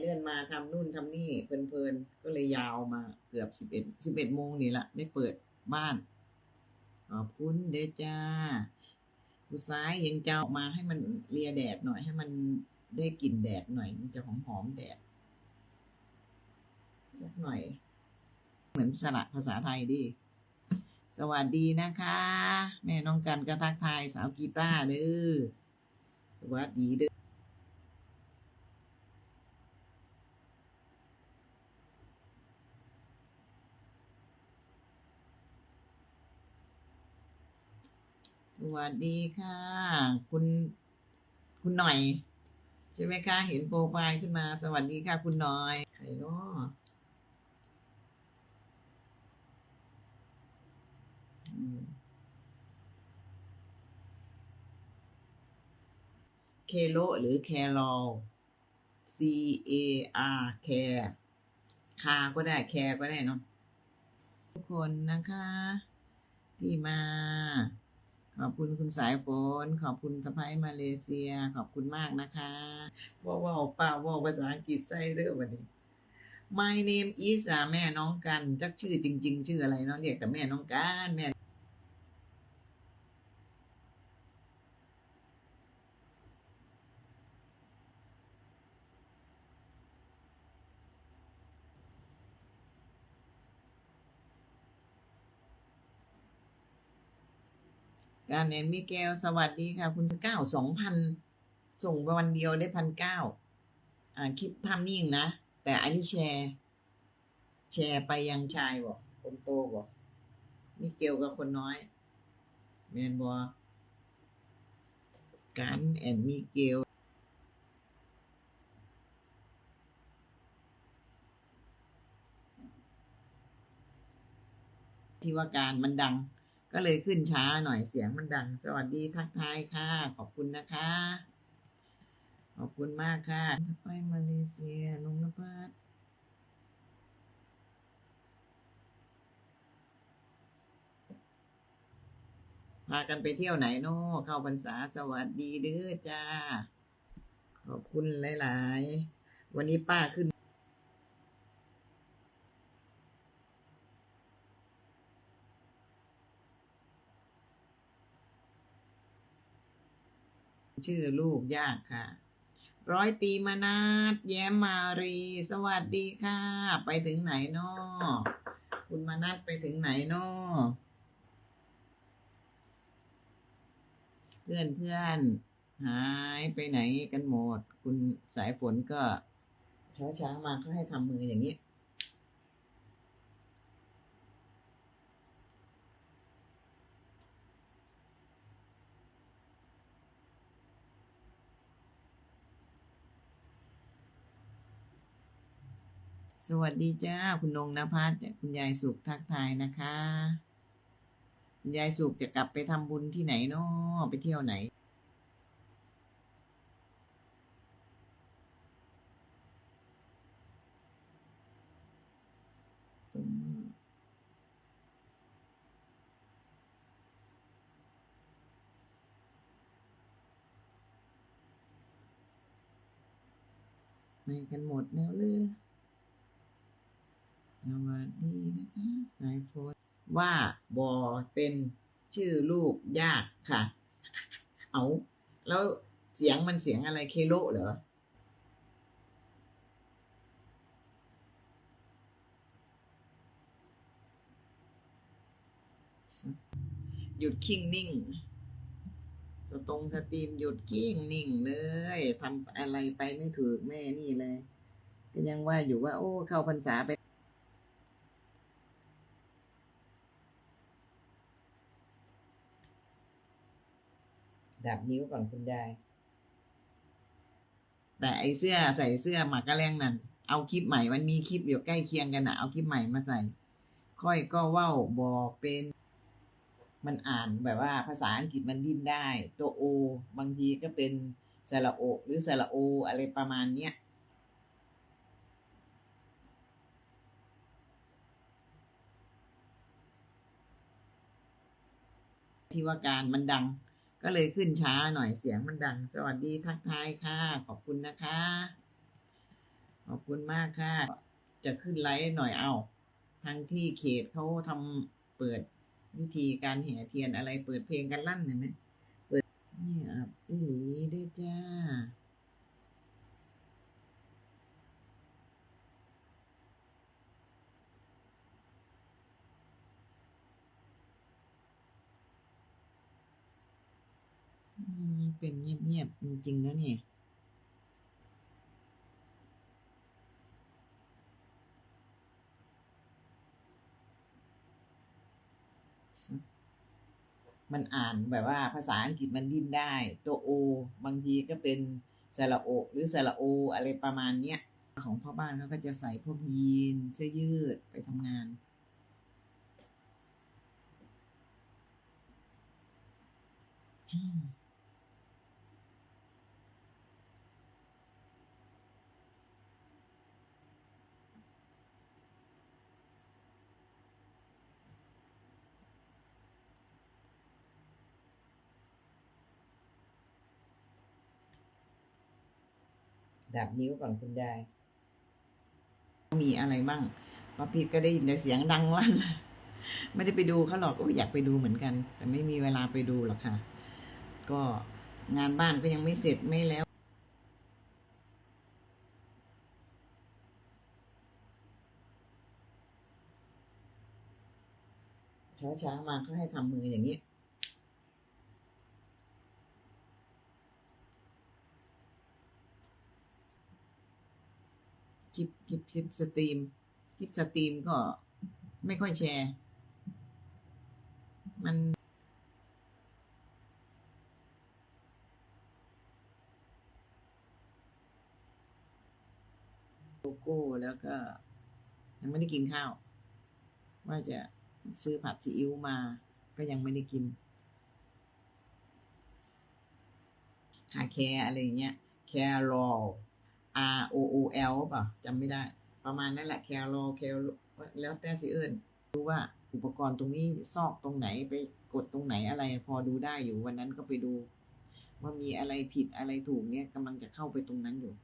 เลื่อนมาทำนู่นทำนี่เพลินๆก็เลยยาวมาเกือบสิบเอ็ดสิบเอ็ดโมงนี่แหละได้เปิดบ้านขอบคุณเด้อจ้าผู้ซ้ายยังจะออกมาให้มันเลียแดดหน่อยให้มันได้กลิ่นแดดหน่อย มันจะหอมหอมๆแดดสักหน่อย เหมือนสระภาษาไทยดิสวัสดีนะคะ แม่น้องกันก็ทักทายสาวกีตาร์เด้อสวัสดีเด้อ วัสดีค่ะ คุณ คุณหน่อย ใช่ไหมคะ เห็นโปรไฟล์ขึ้นมา สวัสดีค่ะ คุณหน่อยใครเนาะเคโลหรือแครอ C A R แคร์คาก็ได้แคร์ก็ได้เนาะทุกคนนะคะ ที่มา ขอบคุณคุณสายฝนขอบคุณสะพ้ายมาเลเซีย ขอบคุณมากนะคะว่าว่าป้าว่าภาษาอังกฤษใส่เรื่อวันนี้ My name is อะแม่น้องกันจักชื่อจริง ๆ ชื่ออะไรเนาะเรียกแต่แม่น้องกันแม่ การเนนมิเกลสวัสดีค่ะ คุณเก้าสองพันส่งไปวันเดียวได้พันเก้าอ่าคลิปภาพนิ่งนะ แต่อันนี้แชร์ แชร์ไปยังชายบอกคนโตบอกมิเกลกับคนน้อยแมนบอกการแอนมิเกลที่ว่าการมันดัง ก็เลยขึ้นช้าหน่อยเสียงมันดัง สวัสดีทักทายค่ะ ขอบคุณนะคะ ขอบคุณมากค่ะไปมาเลเซียนงนภัสพากันไปเที่ยวไหนโน่เข้าพรรษาสวัสดีเด้อจ้า ขอบคุณหลาย ๆ วันนี้ป้าขึ้น ชื่อลูกยากค่ะ ร้อยตีมานาดแย้มมารี สวัสดีค่ะ ไปถึงไหนนอคุณมานัดไปถึงไหนนอเพื่อนเพื่อนหายไปไหนกันหมด คุณสายฝนก็เช้าเช้าๆมาเขาให้ทำมืออย่างนี้ สวัสดีจ้า คุณนงนภัสคุณยายสุขทักทายนะคะคุณยายสุขจะกลับไปทำบุญที่ไหนเนาะไปเที่ยวไหน ไม่กันหมดแล้วเลย สวัสดีนะคะสายโฟนว่าบอเป็นชื่อลูกยากค่ะ เอา แล้วเสียงมันเสียงอะไรเคโลเหรอหยุดคิงนิ่งสตรงสตรีมหยุดคิงนิ่งเลยทำอะไรไปไม่ถูกแม่นี่เลย ก็ยังว่าอยู่ว่า โอ้ เข้าพรรษาไป ดับนิ้วก่อนคุณยายแต่ไอเสื้อใส่เสื้อหมากกระแรงนั่นเอาคลิปใหม่มันมีคลิปอยู่ใกล้เคียงกันนะเอาคลิปใหม่มาใส่ ค่อยก็ว่าบอเป็น มันอ่านแบบว่า ภาษาอังกฤษมันดิ้นได้ ตัวโอ บางทีก็เป็นสระโอ หรือสระโอ อะไรประมาณเนี้ยที่ว่าการมันดัง ก็เลยขึ้นช้าหน่อยเสียงมันดัง สวัสดีทักทายค่ะ ขอบคุณนะคะ ขอบคุณมากค่ะ จะขึ้นไลฟ์หน่อยเอาทางที่เขตเขาทำเปิดวิธีการแห่เทียนอะไรเปิดเพลงกันลั่นเห็นไหมเปิดนี่อะอีได้จ้า เป็นเงียบๆจริงๆนะเนี่ยมันอ่านแบบว่าภาษาอังกฤษมันดิ้นได้ ตัวโอ บางทีก็เป็นสระโอ หรือสระโอ อะไรประมาณเนี้ย ของพ่อบ้านเขาก็จะใส่พวกยีนเสื้อยืดไปทำงานอืม ดับนิ้วก่อนคุณยายมีอะไรมั่งป้าพีทก็ได้ยินแต่เสียงดังลั่นไม่ได้ไปดูเขาหรอกโอ้อยากไปดูเหมือนกัน แต่ไม่มีเวลาไปดูหรอกค่ะ ก็งานบ้านก็ยังไม่เสร็จไม่แล้วเช้าเช้าๆมาเขาให้ทำมืออย่างนี้ คลิปคลิปคลิปสตรีม คลิปสตรีมก็ไม่ค่อยแชร์ มันโลโก้แล้วก็ ยังไม่ได้กินข้าว ว่าจะซื้อผัดซีอิ๊วมา ก็ยังไม่ได้กินคาแคร์อะไรเงี้ย แครอล R O O L ป่ะจำไม่ได้ ประมาณนั้นแหละแครอลแครแล้วแต่สิเอิญรู้ว่าอุปกรณ์ตรงนี้ซอกตรงไหนไปกดตรงไหนอะไรพอดูได้อยู่วันนั้นก็ไปดู ว่ามีอะไรผิดอะไรถูกเนี่ยกำลังจะเข้าไปตรงนั้นอยู่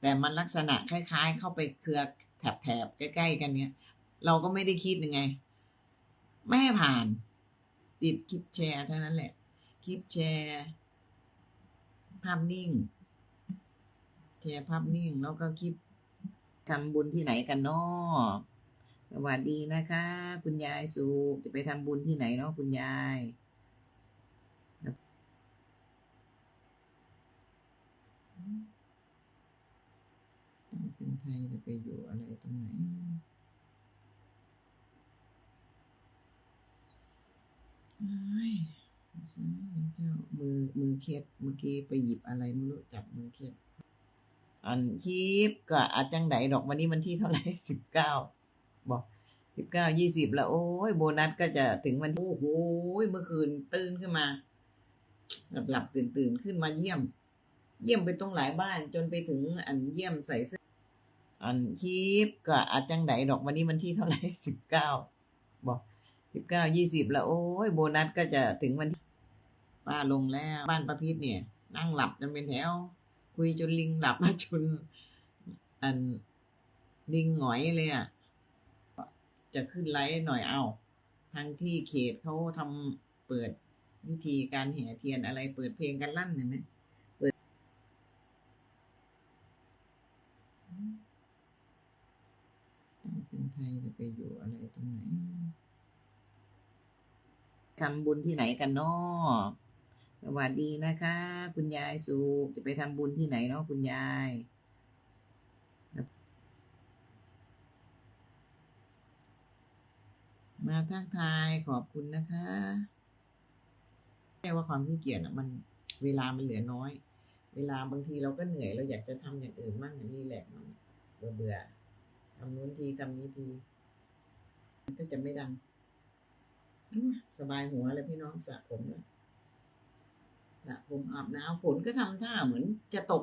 แต่มันลักษณะคล้าย ๆ เข้าไปเครือแถบๆใกล้ๆกันเนี้ย เราก็ไม่ได้คิดยังไง ไม่ให้ผ่าน ติดคลิปแชร์เท่านั้นแหละ คลิปแชร์ ภาพนิ่ง แชร์ภาพนิ่ง แล้วก็คลิปทำบุญที่ไหนกันเนาะสวัสดีนะคะ คุณยายสุขจะไปทำบุญที่ไหนเนาะคุณยายต้องเป็นไทยจะไปอยู่อะไรตรงไหน เอ้ยเจ้ามือมือเคล็ดเมื่อกี้ไปหยิบอะไรไม่รู้จับมือเคล็ดอันคลิปก็อาจจังไดดอกวันนี้มันที่เท่าไหร่สิบเก้าบอกสิบเก้ายี่สิบแล้วโอ้ยโบนัสก็จะถึงวันโอ้โหเมื่อคืนตื่นขึ้นมา หลับหลับตื่นตื่นขึ้นมาเยี่ยม เยี่ยมไปตรงหลายบ้านจนไปถึงอันเยี่ยมใส่เสื้ออันคลิปก็อาจจังไดดอกวันนี้มันที่เท่าไหร่สิบเก้าบอก สิบเก้ายี่สิบแล้ว โอ้ยโบนัสก็จะถึงวันที่ป้าลงแล้ว บ้านป้าพิษเนี่ย นั่งหลับกันเป็นแถว คุยจนลิงหลับมาจนอันลิงหงอยเลยอะจะขึ้นไลฟ์หน่อยเอาทางที่เขตเขาทำเปิดวิธีการแห่เทียนอะไรเปิดเพลงกันลั่นเห็นไหมเปิดต้งเป็นไทยจะไปอยู่อะไรตรงไหน ทำบุญที่ไหนกันนาะสวัสดีนะคะ คุณยายสุขจะไปทำบุญที่ไหนเนาะคุณยาย มาทักทายขอบคุณนะคะแค่ว่าความขี้เกียจอะมันเวลามันเหลือน้อย เวลาบางทีเราก็เหนื่อยเราอยากจะทำอย่างอื่นมั่งนี่แหละมันเบื่อเบื่อๆทำนู้นทีทำนี้ที มันก็จะไม่ดัง สบายหัวเลยพี่น้องสระผมเลยะผมอาบน้ำฝนก็ทำท่าเหมือนจะตก